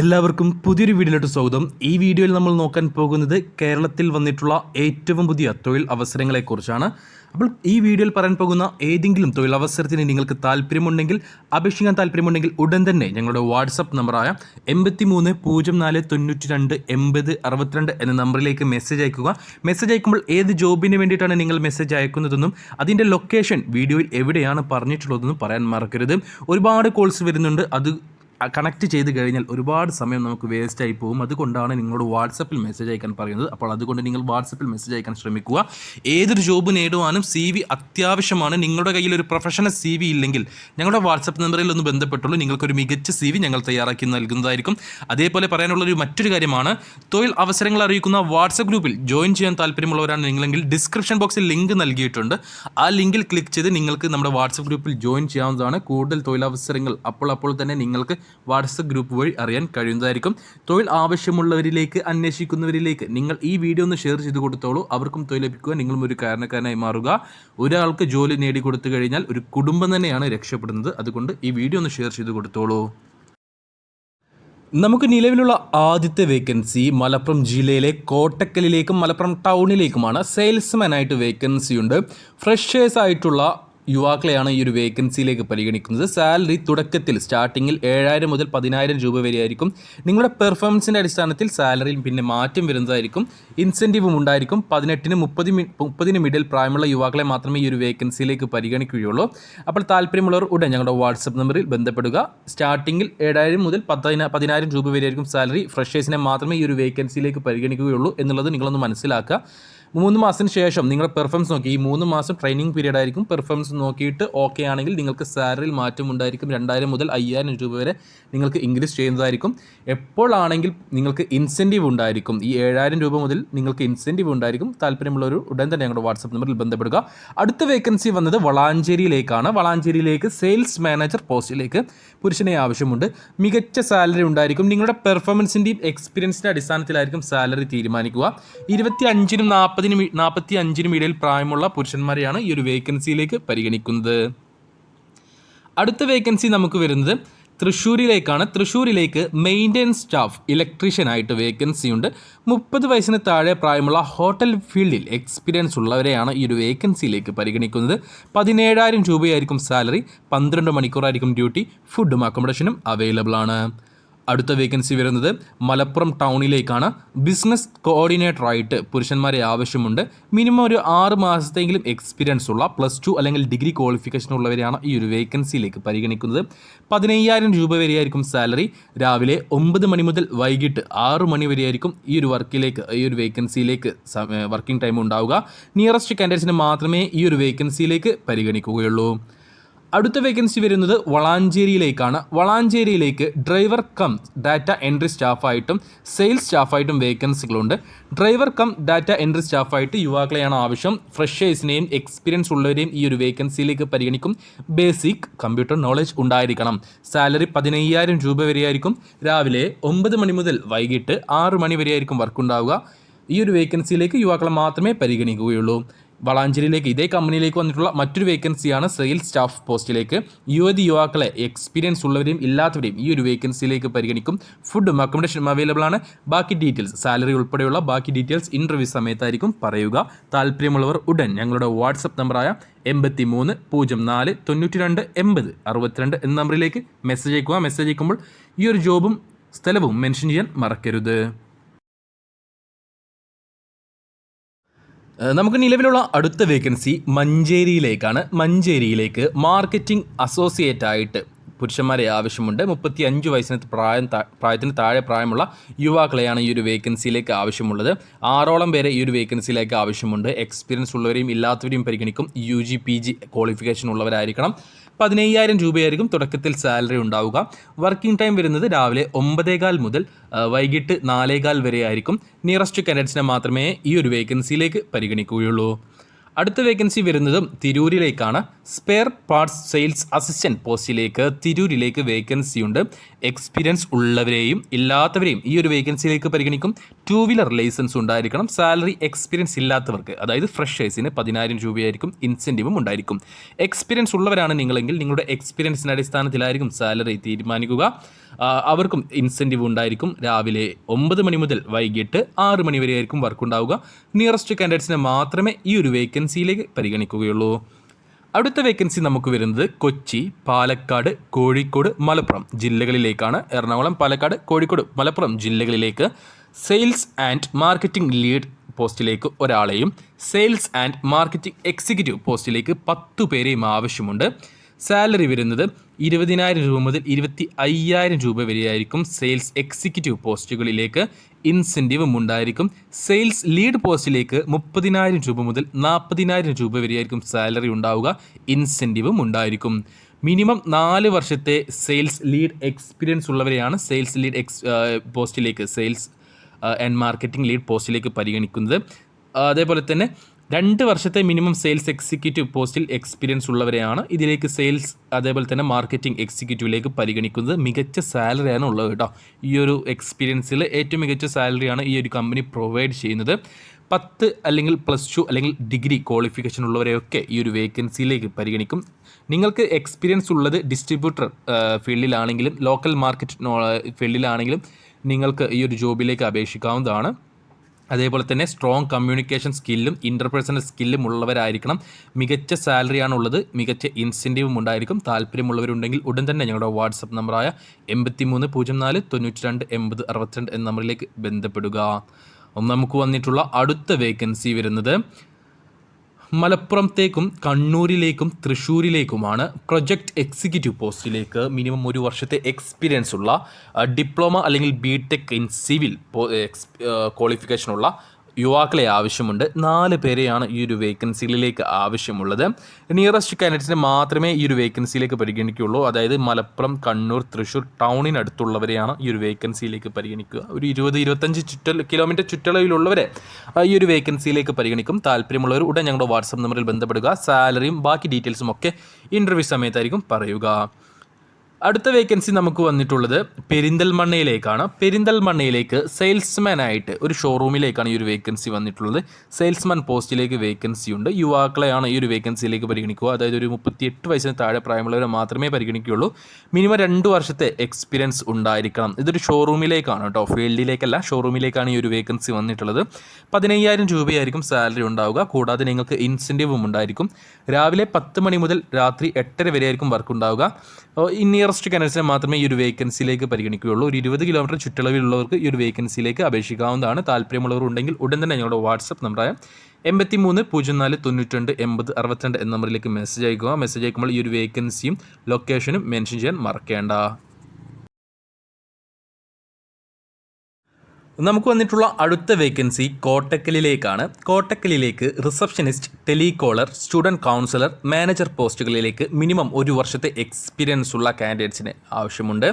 എല്ലാവർക്കും പുതിയൊരു വീഡിയോയിലോട്ട് സ്വാഗതം. ഈ വീഡിയോയിൽ നമ്മൾ നോക്കാൻ പോകുന്നത് കേരളത്തിൽ വന്നിട്ടുള്ള ഏറ്റവും പുതിയ തൊഴിൽ അവസരങ്ങളെക്കുറിച്ചാണ്. അപ്പോൾ ഈ വീഡിയോയിൽ പറയാൻ പോകുന്ന ഏതെങ്കിലും തൊഴിൽ അവസരത്തിന് നിങ്ങൾക്ക് താല്പര്യമുണ്ടെങ്കിൽ അപേക്ഷിക്കാൻ താല്പര്യമുണ്ടെങ്കിൽ ഉടൻ തന്നെ ഞങ്ങളുടെ വാട്സപ്പ് നമ്പറായ എൺപത്തി മൂന്ന് പൂജ്യം നാല് തൊണ്ണൂറ്റി രണ്ട് എൺപത് അറുപത്തിരണ്ട് എന്ന നമ്പറിലേക്ക് മെസ്സേജ് അയക്കുക. മെസ്സേജ് അയക്കുമ്പോൾ ഏത് ജോബിന് വേണ്ടിയിട്ടാണ് നിങ്ങൾ മെസ്സേജ് അയക്കുന്നതെന്നും അതിന്റെ ലൊക്കേഷൻ വീഡിയോയിൽ എവിടെയാണ് പറഞ്ഞിട്ടുള്ളതെന്നും പറയാൻ മറക്കരുത്. ഒരുപാട് കോൾസ് വരുന്നുണ്ട്. അത് കണക്ട് ചെയ്ത് കഴിഞ്ഞാൽ ഒരുപാട് സമയം നമുക്ക് വേസ്റ്റ് ആയി പോകും. അതുകൊണ്ടാണ് നിങ്ങളോട് വാട്സപ്പിൽ മെസ്സേജ് അയക്കാൻ പറയുന്നത്. അപ്പോൾ അതുകൊണ്ട് നിങ്ങൾ വാട്സപ്പിൽ മെസ്സേജ് അയക്കാൻ ശ്രമിക്കുക. ഏതൊരു ജോബ് നേടുവാനും സി വി അത്യാവശ്യമാണ്. നിങ്ങളുടെ കയ്യിൽ ഒരു പ്രൊഫഷണൽ സി വി ഇല്ലെങ്കിൽ ഞങ്ങളുടെ വാട്സപ്പ് നമ്പറിൽ ഒന്ന് ബന്ധപ്പെട്ടുള്ളൂ. നിങ്ങൾക്കൊരു മികച്ച സി വി ഞങ്ങൾ തയ്യാറാക്കി നൽകുന്നതായിരിക്കും. അതേപോലെ പറയാനുള്ള ഒരു മറ്റൊരു കാര്യമാണ്. തൊഴിൽ അവസരങ്ങൾ അറിയിക്കുന്ന വാട്സപ്പ് ഗ്രൂപ്പിൽ ജോയിൻ ചെയ്യാൻ താല്പര്യമുള്ളവരാണ് നിങ്ങളെങ്കിൽ ഡിസ്ക്രിപ്ഷൻ ബോക്സിൽ ലിങ്ക് നൽകിയിട്ടുണ്ട്. ആ ലിങ്കിൽ ക്ലിക്ക് ചെയ്ത് നിങ്ങൾക്ക് നമ്മുടെ വാട്സപ്പ് ഗ്രൂപ്പിൽ ജോയിൻ ചെയ്യാവുന്നതാണ്. കൂടുതൽ തൊഴിലവസരങ്ങൾ അപ്പോൾ അപ്പോൾ തന്നെ നിങ്ങൾക്ക് വാട്സപ്പ് ഗ്രൂപ്പ് വഴി അറിയാൻ കഴിയുന്നതായിരിക്കും. തൊഴിൽ ആവശ്യമുള്ളവരിലേക്ക് അന്വേഷിക്കുന്നവരിലേക്ക് നിങ്ങൾ ഈ വീഡിയോ ഒന്ന് ഷെയർ ചെയ്ത് കൊടുത്തോളൂ. അവർക്കും തൊഴിൽ ലഭിക്കുക. നിങ്ങളും ഒരു കാരണക്കാരനായി മാറുക. ഒരാൾക്ക് ജോലി നേടിക്കൊടുത്തു കഴിഞ്ഞാൽ ഒരു കുടുംബം തന്നെയാണ് രക്ഷപ്പെടുന്നത്. അതുകൊണ്ട് ഈ വീഡിയോ ഒന്ന് ഷെയർ ചെയ്ത് കൊടുത്തോളൂ. നമുക്ക് നിലവിലുള്ള ആദ്യത്തെ വേക്കൻസി മലപ്പുറം ജില്ലയിലെ കോട്ടക്കലിലേക്കും മലപ്പുറം ടൗണിലേക്കുമാണ് സെയിൽസ്മാനായിട്ട് വേക്കൻസി ഉണ്ട്. ഫ്രഷേഴ്സ് ആയിട്ടുള്ള യുവാക്കളെയാണ് ഈ ഒരു വേക്കൻസിയിലേക്ക് പരിഗണിക്കുന്നത്. സാലറി തുടക്കത്തിൽ സ്റ്റാർട്ടിങ്ങിൽ ഏഴായിരം മുതൽ പതിനായിരം രൂപ വരെയായിരിക്കും. നിങ്ങളുടെ പെർഫോമൻസിന്റെ അടിസ്ഥാനത്തിൽ സാലറിയിൽ പിന്നെ മാറ്റം വരുന്നതായിരിക്കും. ഇൻസെന്റീവും ഉണ്ടായിരിക്കും. പതിനെട്ടിന് മുപ്പത് മുപ്പതിന് മിഡിൽ പ്രായമുള്ള യുവാക്കളെ മാത്രമേ ഈ ഒരു വേക്കൻസിയിലേക്ക് പരിഗണിക്കുകയുള്ളൂ. അപ്പോൾ താല്പര്യമുള്ളവർ ഉടൻ ഞങ്ങളുടെ വാട്സപ്പ് നമ്പറിൽ ബന്ധപ്പെടുക. സ്റ്റാർട്ടിങ്ങിൽ ഏഴായിരം മുതൽ പതിന പതിനായിരം രൂപ വരെയായിരിക്കും സാലറി. ഫ്രഷേഴ്സിനെ മാത്രമേ ഈ ഒരു വേക്കൻസിയിലേക്ക് പരിഗണിക്കുകയുള്ളൂ എന്നുള്ളത് നിങ്ങളൊന്ന് മനസ്സിലാക്കുക. മൂന്ന് മാസത്തിന് ശേഷം നിങ്ങൾ പെർഫോമൻസ് നോക്കി. ഈ മൂന്ന് മാസം ട്രെയിനിങ് പീരീഡ് ആയിരിക്കും. പെർഫോമൻസ് നോക്കിയിട്ട് ഓക്കെ ആണെങ്കിൽ നിങ്ങൾക്ക് സാലറിയിൽ മാറ്റം ഉണ്ടായിരിക്കും. രണ്ടായിരം മുതൽ അയ്യായിരം രൂപ വരെ നിങ്ങൾക്ക് ഇൻക്രീസ് ചെയ്യുന്നതായിരിക്കും. എപ്പോഴാണെങ്കിൽ നിങ്ങൾക്ക് ഇൻസെന്റീവ് ഉണ്ടായിരിക്കും. ഈ ഏഴായിരം രൂപ മുതൽ നിങ്ങൾക്ക് ഇൻസെന്റീവ് ഉണ്ടായിരിക്കും. താല്പര്യമുള്ളവർ ഉടൻ തന്നെ ഞങ്ങളുടെ വാട്സപ്പ് നമ്പറിൽ ബന്ധപ്പെടുക. അടുത്ത വേക്കൻസി വന്നത് വളാഞ്ചേരിയിലേക്കാണ്. വളാഞ്ചേരിയിലേക്ക് സെയിൽസ് മാനേജർ പോസ്റ്റിലേക്ക് പുരുഷനെ ആവശ്യമുണ്ട്. മികച്ച സാലറി ഉണ്ടായിരിക്കും. നിങ്ങളുടെ പെർഫോമൻസിന്റെയും എക്സ്പീരിയൻസിന്റെ അടിസ്ഥാനത്തിലായിരിക്കും സാലറി തീരുമാനിക്കുക. ഇരുപത്തി അഞ്ചിനും നാൽപ്പതിനും നാൽപ്പത്തി അഞ്ചിനും ഇടയിൽ പ്രായമുള്ള പുരുഷന്മാരെയാണ് ഈ ഒരു വേക്കൻസിയിലേക്ക് പരിഗണിക്കുന്നത്. അടുത്ത വേക്കൻസി നമുക്ക് വരുന്നത് തൃശ്ശൂരിലേക്കാണ്. തൃശ്ശൂരിലേക്ക് മെയിന്റെനൻസ് സ്റ്റാഫ് ഇലക്ട്രീഷ്യനായിട്ട് വേക്കൻസി ഉണ്ട്. മുപ്പത് വയസ്സിന് താഴെ പ്രായമുള്ള ഹോട്ടൽ ഫീൽഡിൽ എക്സ്പീരിയൻസ് ഉള്ളവരെയാണ് ഈ ഒരു വേക്കൻസിയിലേക്ക് പരിഗണിക്കുന്നത്. പതിനേഴായിരം രൂപയായിരിക്കും സാലറി പന്ത്രണ്ട് മണിക്കൂറായിരിക്കും ഡ്യൂട്ടി ഫുഡും അക്കോമഡേഷനും അവൈലബിൾ ആണ് അടുത്ത വേക്കൻസി വരുന്നത് മലപ്പുറം ടൗണിലേക്കാണ്. ബിസിനസ് കോർഡിനേറ്റർ ആയിട്ട് പുരുഷന്മാരെ ആവശ്യമുണ്ട്. മിനിമം ഒരു ആറ് മാസത്തെങ്കിലും എക്സ്പീരിയൻസ് ഉള്ള പ്ലസ് ടു അല്ലെങ്കിൽ ഡിഗ്രി ക്വാളിഫിക്കേഷൻ ഉള്ളവരെയാണ് ഈ ഒരു വേക്കൻസിയിലേക്ക് പരിഗണിക്കുന്നത്. പതിനയ്യായിരം രൂപ വരെയായിരിക്കും സാലറി രാവിലെ ഒമ്പത് മണി മുതൽ വൈകിട്ട് ആറ് മണി വരെയായിരിക്കും ഈ ഒരു വർക്കിലേക്ക് ഈ ഒരു വേക്കൻസിയിലേക്ക് വർക്കിംഗ് ടൈം ഉണ്ടാവുക. നിയറസ്റ്റ് കാൻഡിഡേറ്റ്സിന് മാത്രമേ ഈ ഒരു വേക്കൻസിയിലേക്ക് പരിഗണിക്കുകയുള്ളൂ. അടുത്ത വേക്കൻസി വരുന്നത് വളാഞ്ചേരിയിലേക്കാണ്. വളാഞ്ചേരിയിലേക്ക് ഡ്രൈവർ കം ഡാറ്റ എൻട്രി സ്റ്റാഫായിട്ടും സെയിൽസ് സ്റ്റാഫായിട്ടും വേക്കൻസികളുണ്ട് ഡ്രൈവർ കം ഡാറ്റ എൻട്രി സ്റ്റാഫായിട്ട് യുവാക്കളെയാണ് ആവശ്യം. ഫ്രഷേഴ്സിനെയും എക്സ്പീരിയൻസ് ഉള്ളവരെയും ഈ ഒരു വേക്കൻസിയിലേക്ക് പരിഗണിക്കും. ബേസിക് കമ്പ്യൂട്ടർ നോളജ് ഉണ്ടായിരിക്കണം. സാലറി പതിനയ്യായിരം രൂപ വരെയായിരിക്കും. രാവിലെ ഒമ്പത് മണി മുതൽ വൈകിട്ട് ആറ് മണി വരെയായിരിക്കും വർക്ക് ഉണ്ടാവുക. ഈ ഒരു വേക്കൻസിയിലേക്ക് യുവാക്കളെ മാത്രമേ പരിഗണിക്കുകയുള്ളൂ. വളാഞ്ചേരിയിലേക്ക് ഇതേ കമ്പനിയിലേക്ക് വന്നിട്ടുള്ള മറ്റൊരു വേക്കൻസിയാണ് സെയിൽസ് സ്റ്റാഫ് പോസ്റ്റിലേക്ക് യുവതി യുവാക്കളെ എക്സ്പീരിയൻസ് ഉള്ളവരെയും ഇല്ലാത്തവരെയും ഈ ഒരു വേക്കൻസിയിലേക്ക് പരിഗണിക്കും. ഫുഡും അക്കോമഡേഷനും അവൈലബിൾ ആണ്. ബാക്കി ഡീറ്റെയിൽസ് സാലറി ഉൾപ്പെടെയുള്ള ബാക്കി ഡീറ്റെയിൽസ് ഇന്റർവ്യൂ സമയത്തായിരിക്കും പറയുക. താല്പര്യമുള്ളവർ ഉടൻ ഞങ്ങളുടെ വാട്സപ്പ് നമ്പറായ എൺപത്തി മൂന്ന് പൂജ്യം നാല് തൊണ്ണൂറ്റി രണ്ട് എൺപത് അറുപത്തിരണ്ട് എന്ന നമ്പറിലേക്ക് മെസ്സേജ് അയക്കുക. മെസ്സേജ് അയക്കുമ്പോൾ ഈ ഒരു ജോബും സ്ഥലവും മെൻഷൻ ചെയ്യാൻ മറക്കരുത്. നമുക്ക് നിലവിലുള്ള അടുത്ത വേക്കൻസി മഞ്ചേരിയിലേക്കാണ്. മഞ്ചേരിയിലേക്ക് മാർക്കറ്റിംഗ് അസോസിയേറ്റ് ആയിട്ട് പുരുഷന്മാരെ ആവശ്യമുണ്ട്. മുപ്പത്തി അഞ്ച് വയസ്സിന് പ്രായം പ്രായത്തിന് താഴെ പ്രായമുള്ള യുവാക്കളെയാണ് ഈ ഒരു വേക്കൻസിയിലേക്ക് ആവശ്യമുള്ളത്. ആറോളം പേരെ ഈ ഒരു വേക്കൻസിയിലേക്ക് ആവശ്യമുണ്ട്. എക്സ്പീരിയൻസ് ഉള്ളവരെയും ഇല്ലാത്തവരെയും പരിഗണിക്കും. U G P G qualification ഉള്ളവരായിരിക്കണം. പതിനയ്യായിരം രൂപയായിരിക്കും തുടക്കത്തിൽ സാലറി ഉണ്ടാവുക. വർക്കിംഗ് ടൈം വരുന്നത് രാവിലെ ഒമ്പതേകാൽ മുതൽ വൈകിട്ട് നാലേകാൽ വരെ ആയിരിക്കും നിയറസ്റ്റ് കാൻഡിഡേറ്റ്സിനെ മാത്രമേ ഈ ഒരു വേക്കൻസിയിലേക്ക് പരിഗണിക്കുകയുള്ളൂ. അടുത്ത വേക്കൻസി വരുന്നതും തിരൂരിലേക്കാണ്. സ്പെയർ പാർട്സ് സെയിൽസ് അസിസ്റ്റന്റ് പോസ്റ്റിലേക്ക് തിരൂരിലേക്ക് വേക്കൻസി ഉണ്ട്. എക്സ്പീരിയൻസ് ഉള്ളവരെയും ഇല്ലാത്തവരെയും ഈ ഒരു വേക്കൻസിയിലേക്ക് പരിഗണിക്കും. ടൂ വീലർ ലൈസൻസ് ഉണ്ടായിരിക്കണം. സാലറി എക്സ്പീരിയൻസ് ഇല്ലാത്തവർക്ക് അതായത് ഫ്രഷേഴ്സിന് പതിനായിരം രൂപയായിരിക്കും ഇൻസെന്റീവും ഉണ്ടായിരിക്കും. എക്സ്പീരിയൻസ് ഉള്ളവരാണ് നിങ്ങളെങ്കിൽ നിങ്ങളുടെ എക്സ്പീരിയൻസിന്റെ അടിസ്ഥാനത്തിലായിരിക്കും സാലറി തീരുമാനിക്കുക. അവർക്കും ഇൻസെന്റീവ് ഉണ്ടായിരിക്കും. രാവിലെ ഒമ്പത് മണി മുതൽ വൈകിട്ട് ആറ് മണി വരെ ആയിരിക്കും വർക്ക് ഉണ്ടാവുക നിയറസ്റ്റ് കാൻഡിഡേറ്റ്സിനെ മാത്രമേ ഈ ഒരു വേക്കൻസിയിലേക്ക് പരിഗണിക്കുകയുള്ളൂ. അടുത്ത വേക്കൻസി നമുക്ക് വരുന്നത് കൊച്ചി പാലക്കാട് കോഴിക്കോട് മലപ്പുറം ജില്ലകളിലേക്കാണ്. എറണാകുളം പാലക്കാട് കോഴിക്കോട് മലപ്പുറം ജില്ലകളിലേക്ക് സെയിൽസ് ആൻഡ് മാർക്കറ്റിംഗ് ലീഡ് പോസ്റ്റിലേക്ക് ഒരാളെയും സെയിൽസ് ആൻഡ് മാർക്കറ്റിംഗ് എക്സിക്യൂട്ടീവ് പോസ്റ്റിലേക്ക് പത്തു പേരെയും ആവശ്യമുണ്ട്. സാലറി വരുന്നത് ഇരുപതിനായിരം രൂപ മുതൽ ഇരുപത്തി അയ്യായിരം രൂപ വരെയായിരിക്കും സെയിൽസ് എക്സിക്യൂട്ടീവ് പോസ്റ്റുകളിലേക്ക് ഇൻസെന്റീവും ഉണ്ടായിരിക്കും സെയിൽസ് ലീഡ് പോസ്റ്റിലേക്ക് മുപ്പതിനായിരം രൂപ മുതൽ നാൽപ്പതിനായിരം രൂപ വരെയായിരിക്കും സാലറി ഉണ്ടാവുക. ഇൻസെന്റീവും ഉണ്ടായിരിക്കും മിനിമം നാല് വർഷത്തെ സെയിൽസ് ലീഡ് എക്സ്പീരിയൻസ് ഉള്ളവരെയാണ് സെയിൽസ് ലീഡ് എക്സ് പോസ്റ്റിലേക്ക് സെയിൽസ് ആൻഡ് മാർക്കറ്റിംഗ് ലീഡ് പോസ്റ്റിലേക്ക് പരിഗണിക്കുന്നത്. അതേപോലെ തന്നെ രണ്ട് വർഷത്തെ മിനിമം സെയിൽസ് എക്സിക്യൂട്ടീവ് പോസ്റ്റിൽ എക്സ്പീരിയൻസ് ഉള്ളവരെയാണ് ഇതിലേക്ക് സെയിൽസ് അതേപോലെ തന്നെ മാർക്കറ്റിംഗ് എക്സിക്യൂട്ടീവിലേക്ക് പരിഗണിക്കുന്നത് മികച്ച സാലറിയാണ് ഉള്ളത് കേട്ടോ. ഈ ഒരു എക്സ്പീരിയൻസിൽ ഏറ്റവും മികച്ച സാലറിയാണ് ഈ ഒരു കമ്പനി പ്രൊവൈഡ് ചെയ്യുന്നത്. പത്ത് അല്ലെങ്കിൽ പ്ലസ് ടു അല്ലെങ്കിൽ ഡിഗ്രി ക്വാളിഫിക്കേഷൻ ഉള്ളവരെയൊക്കെ ഈ ഒരു വേക്കൻസിയിലേക്ക് പരിഗണിക്കും. നിങ്ങൾക്ക് എക്സ്പീരിയൻസ് ഉള്ളത് ഡിസ്ട്രിബ്യൂട്ടർ ഫീൽഡിലാണെങ്കിലും ലോക്കൽ മാർക്കറ്റ് ഫീൽഡിലാണെങ്കിലും നിങ്ങൾക്ക് ഈ ഒരു ജോബിലേക്ക് അപേക്ഷിക്കാവുന്നതാണ്. അതേപോലെ തന്നെ സ്ട്രോങ് കമ്മ്യൂണിക്കേഷൻ സ്കില്ലും ഇന്റർപേഴ്സണൽ സ്കില്ലും ഉള്ളവരായിരിക്കണം. മികച്ച സാലറിയാണ് ഉള്ളത് മികച്ച ഇൻസെന്റീവും ഉണ്ടായിരിക്കും. താല്പര്യമുള്ളവരുണ്ടെങ്കിൽ ഉടൻ തന്നെ ഞങ്ങളുടെ വാട്സപ്പ് നമ്പറായ എൺപത്തി മൂന്ന് പൂജ്യം നാല് തൊണ്ണൂറ്റി രണ്ട് എൺപത് അറുപത്തിരണ്ട് എന്ന നമ്പറിലേക്ക് ബന്ധപ്പെടുക. നമുക്ക് വന്നിട്ടുള്ള അടുത്ത വേക്കൻസി വരുന്നത് മലപ്പുറത്തേക്കും കണ്ണൂരിലേക്കും തൃശ്ശൂരിലേക്കുമാണ് പ്രൊജക്ട് എക്സിക്യൂട്ടീവ് പോസ്റ്റിലേക്ക് മിനിമം ഒരു വർഷത്തെ എക്സ്പീരിയൻസ് ഉള്ള ഡിപ്ലോമ അല്ലെങ്കിൽ ബി ടെക് ഇൻ സിവിൽ ക്വാളിഫിക്കേഷനുള്ള യുവാക്കളെ ആവശ്യമുണ്ട്. നാല് പേരെയാണ് ഈ ഒരു വേക്കൻസിയിലേക്ക് ആവശ്യമുള്ളത്. നിയറസ്റ്റ് കാൻഡിഡേറ്റ്സിനെ മാത്രമേ ഈ ഒരു വേക്കൻസിയിലേക്ക് പരിഗണിക്കുകയുള്ളൂ. അതായത് മലപ്പുറം കണ്ണൂർ തൃശ്ശൂർ ടൗണിനടുത്തുള്ളവരെയാണ് ഈ ഒരു വേക്കൻസിയിലേക്ക് പരിഗണിക്കുക. ഒരു ഇരുപത് ഇരുപത്തഞ്ച് ചുറ്റൽ കിലോമീറ്റർ ചുറ്റളവിലുള്ളവരെ ഈ ഒരു വേക്കൻസിയിലേക്ക് പരിഗണിക്കും. താല്പര്യമുള്ളവർ ഉടൻ ഞങ്ങളുടെ വാട്സപ്പ് നമ്പറിൽ ബന്ധപ്പെടുക. സാലറിയും ബാക്കി ഡീറ്റെയിൽസും ഒക്കെ ഇന്റർവ്യൂ സമയത്തായിരിക്കും പറയുക. അടുത്ത വേക്കൻസി നമുക്ക് വന്നിട്ടുള്ളത് പെരിന്തൽമണ്ണയിലേക്കാണ്. പെരിന്തൽമണ്ണയിലേക്ക് സെയിൽസ്മാൻ ആയിട്ട് ഒരു ഷോറൂമിലേക്കാണ് ഈ ഒരു വേക്കൻസി വന്നിട്ടുള്ളത്. സെയിൽസ്മാൻ പോസ്റ്റിലേക്ക് വേക്കൻസി ഉണ്ട്. യുവാക്കളെയാണ് ഈ ഒരു വേക്കൻസിയിലേക്ക് പരിഗണിക്കുക. അതായത് ഒരു മുപ്പത്തിയെട്ട് വയസ്സിന് താഴെ പ്രായമുള്ളവരെ മാത്രമേ പരിഗണിക്കുകയുള്ളൂ. മിനിമം രണ്ട് വർഷത്തെ എക്സ്പീരിയൻസ് ഉണ്ടായിരിക്കണം. ഇതൊരു ഷോറൂമിലേക്കാണ് കേട്ടോ. ഫീൽഡിലേക്കല്ല ഷോറൂമിലേക്കാണ് ഈ ഒരു വേക്കൻസി വന്നിട്ടുള്ളത്. പതിനയ്യായിരം രൂപയായിരിക്കും സാലറി ഉണ്ടാവുക. കൂടാതെ നിങ്ങൾക്ക് ഇൻസെന്റീവും ഉണ്ടായിരിക്കും. രാവിലെ പത്ത് മണി മുതൽ രാത്രി എട്ടര വരെയായിരിക്കും വർക്ക് ഉണ്ടാവുക. ഇൻ കാൻഡിഡേറ്റ്സിനെ മാത്രമേ ഈ ഒരു വേക്കൻസിയിലേക്ക് പരിഗണിക്കുകയുള്ളൂ. ഒരു ഇരുപത് കിലോമീറ്റർ ചുറ്റളവിലുള്ളവർക്ക് ഈ ഒരു വേക്കൻസിയിലേക്ക് അപേക്ഷിക്കാവുന്നതാണ്. താല്പര്യമുള്ളവർ ഉണ്ടെങ്കിൽ ഉടൻ തന്നെ ഞങ്ങളുടെ വാട്സപ്പ് നമ്പറായ എൺപത്തി മൂന്ന് പൂജ്യം നാല് തൊണ്ണൂറ്റിരണ്ട് എൺപത് അറുപത്തിരണ്ട് എന്ന നമ്പറിലേക്ക് മെസ്സേജ് അയക്കുക. മെസ്സേജ് അയക്കുമ്പോൾ ഈ ഒരു വേക്കൻസിയും ലൊക്കേഷനും മെൻഷൻ ചെയ്യാൻ മറക്കേണ്ട. നമുക്ക് വന്നിട്ടുള്ള അടുത്ത വേക്കൻസി കോട്ടക്കലിലേക്കാണ്. കോട്ടക്കലിലേക്ക് receptionist telecaller student counsellor manager പോസ്റ്റുകളിലേക്ക് minimum ഒരു വർഷത്തെ എക്സ്പീരിയൻസ് ഉള്ള കാൻഡിഡേറ്റ്സിന് ആവശ്യമുണ്ട്.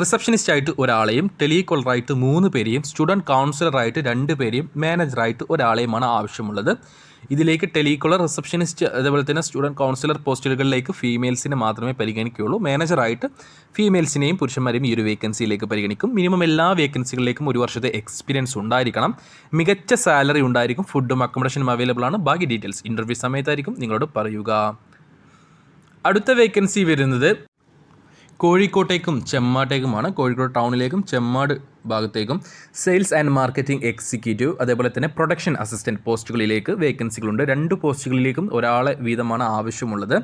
റിസപ്ഷനിസ്റ്റ് ആയിട്ട് ഒരാളെയും ടെലികോളറായിട്ട് മൂന്ന് പേരെയും സ്റ്റുഡന്റ് കൗൺസിലറായിട്ട് രണ്ട് പേരെയും മാനേജറായിട്ട് ഒരാളെയുമാണ് ആവശ്യമുള്ളത്. ഇതിലേക്ക് ടെലികോളർ റിസപ്ഷനിസ്റ്റ് അതേപോലെ തന്നെ സ്റ്റുഡന്റ് കൗൺസിലർ പോസ്റ്റുകളിലേക്ക് ഫീമെയിൽസിനെ മാത്രമേ പരിഗണിക്കുകയുള്ളൂ. മാനേജറായിട്ട് ഫീമെയിൽസിനെയും പുരുഷന്മാരെയും ഈ ഒരു വേക്കൻസിയിലേക്ക് പരിഗണിക്കും. മിനിമം എല്ലാ വേക്കൻസികളിലേക്കും ഒരു വർഷത്തെ എക്സ്പീരിയൻസ് ഉണ്ടായിരിക്കണം. മികച്ച സാലറി ഉണ്ടായിരിക്കും. ഫുഡും അക്കോമഡേഷനും അവൈലബിൾ ആണ്. ബാക്കി ഡീറ്റെയിൽസ് ഇന്റർവ്യൂ സമയത്തായിരിക്കും. നിങ്ങളോട് പറയുക. അടുത്ത വേക്കൻസി വരുന്നത് കോഴിക്കോട്ടേക്കും ചെമ്മാട്ടേക്കുമാണ്. കോഴിക്കോട് ടൗണിലേക്കും ചെമ്മാട് ഭാഗത്തേക്കും സെയിൽസ് ആൻഡ് മാർക്കറ്റിംഗ് എക്സിക്യൂട്ടീവ് അതേപോലെ തന്നെ പ്രൊഡക്ഷൻ അസിസ്റ്റന്റ് പോസ്റ്റുകളിലേക്ക് വേക്കൻസികളുണ്ട്. രണ്ട് പോസ്റ്റുകളിലേക്കും ഒരാളെ വീതമാണ് ആവശ്യമുള്ളത്.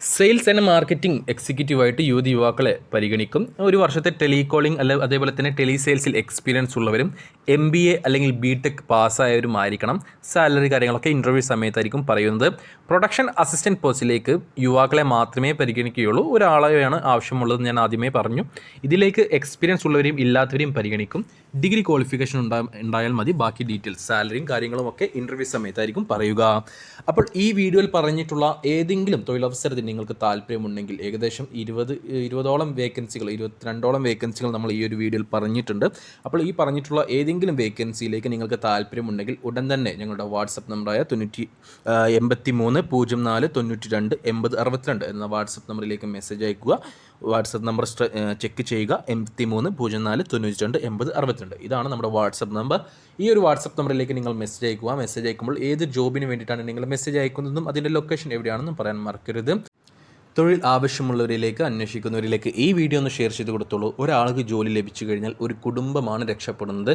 സെയിൽസ് ആൻഡ് മാർക്കറ്റിംഗ് എക്സിക്യൂട്ടീവായിട്ട് യുവതി യുവാക്കളെ പരിഗണിക്കും. ഒരു വർഷത്തെ ടെലികോളിംഗ് അല്ല അതേപോലെ തന്നെ ടെലി സെയിൽസിൽ എക്സ്പീരിയൻസ് ഉള്ളവരും എം ബി എ അല്ലെങ്കിൽ ബി ടെക് പാസ്സായവരുമായിരിക്കണം. സാലറി കാര്യങ്ങളൊക്കെ ഇന്റർവ്യൂ സമയത്തായിരിക്കും പറയുന്നത്. പ്രൊഡക്ഷൻ അസിസ്റ്റന്റ് പോസ്റ്റിലേക്ക് യുവാക്കളെ മാത്രമേ പരിഗണിക്കുകയുള്ളൂ. ഒരാളെയാണ് ആവശ്യമുള്ളതെന്ന് ഞാൻ ആദ്യമേ പറഞ്ഞു. ഇതിലേക്ക് എക്സ്പീരിയൻസ് ഉള്ളവരെയും ഇല്ലാത്തവരെയും പരിഗണിക്കും. ഡിഗ്രി ക്വാളിഫിക്കേഷൻ ഉണ്ടാ ഉണ്ടായാൽ മതി. ബാക്കി ഡീറ്റെയിൽസ് സാലറിയും കാര്യങ്ങളും ഒക്കെ ഇന്റർവ്യൂ സമയത്തായിരിക്കും പറയുക. അപ്പോൾ ഈ വീഡിയോയിൽ പറഞ്ഞിട്ടുള്ള ഏതെങ്കിലും തൊഴിലവസരത്തിൽ നിങ്ങൾക്ക് താല്പര്യമുണ്ടെങ്കിൽ ഏകദേശം ഇരുപത് ഇരുപതോളം വേക്കൻസികൾ ഇരുപത്തിരണ്ടോളം വേക്കൻസികൾ നമ്മൾ ഈ ഒരു വീഡിയോയിൽ പറഞ്ഞിട്ടുണ്ട്. അപ്പോൾ ഈ പറഞ്ഞിട്ടുള്ള ഏതെങ്കിലും വേക്കൻസിയിലേക്ക് നിങ്ങൾക്ക് താല്പര്യമുണ്ടെങ്കിൽ ഉടൻ തന്നെ ഞങ്ങളുടെ വാട്സപ്പ് നമ്പറായ തൊണ്ണൂറ്റി എൺപത്തി മൂന്ന് പൂജ്യം നാല് തൊണ്ണൂറ്റി രണ്ട് എൺപത് അറുപത്തിരണ്ട് എന്ന വാട്സപ്പ് നമ്പറിലേക്ക് മെസ്സേജ് അയക്കുക. വാട്സപ്പ് നമ്പർ ചെക്ക് ചെയ്യുക. എൺപത്തി മൂന്ന് പൂജ്യം നാല് തൊണ്ണൂറ്റി രണ്ട് എൺപത് അറുപത്തിരണ്ട്. ഇതാണ് നമ്മുടെ വാട്സപ്പ് നമ്പർ ഈ ഒരു വാട്സപ്പ് നമ്പറിലേക്ക് നിങ്ങൾ മെസ്സേജ് അയക്കുക. മെസ്സേജ് അയക്കുമ്പോൾ ഏത് ജോബിന് വേണ്ടിയിട്ടാണ് നിങ്ങൾ മെസ്സേജ് അയക്കുന്നതെന്നും അതിന്റെ ലൊക്കേഷൻ എവിടെയാണെന്നും പറയാൻ മറക്കരുത്. തൊഴിൽ ആവശ്യമുള്ളവരിലേക്ക് അന്വേഷിക്കുന്നവരിലേക്ക് ഈ വീഡിയോ ഒന്ന് ഷെയർ ചെയ്ത് കൊടുത്തോളൂ. ഒരാൾക്ക് ജോലി ലഭിച്ചു കഴിഞ്ഞാൽ ഒരു കുടുംബമാണ് രക്ഷപ്പെടുന്നത്.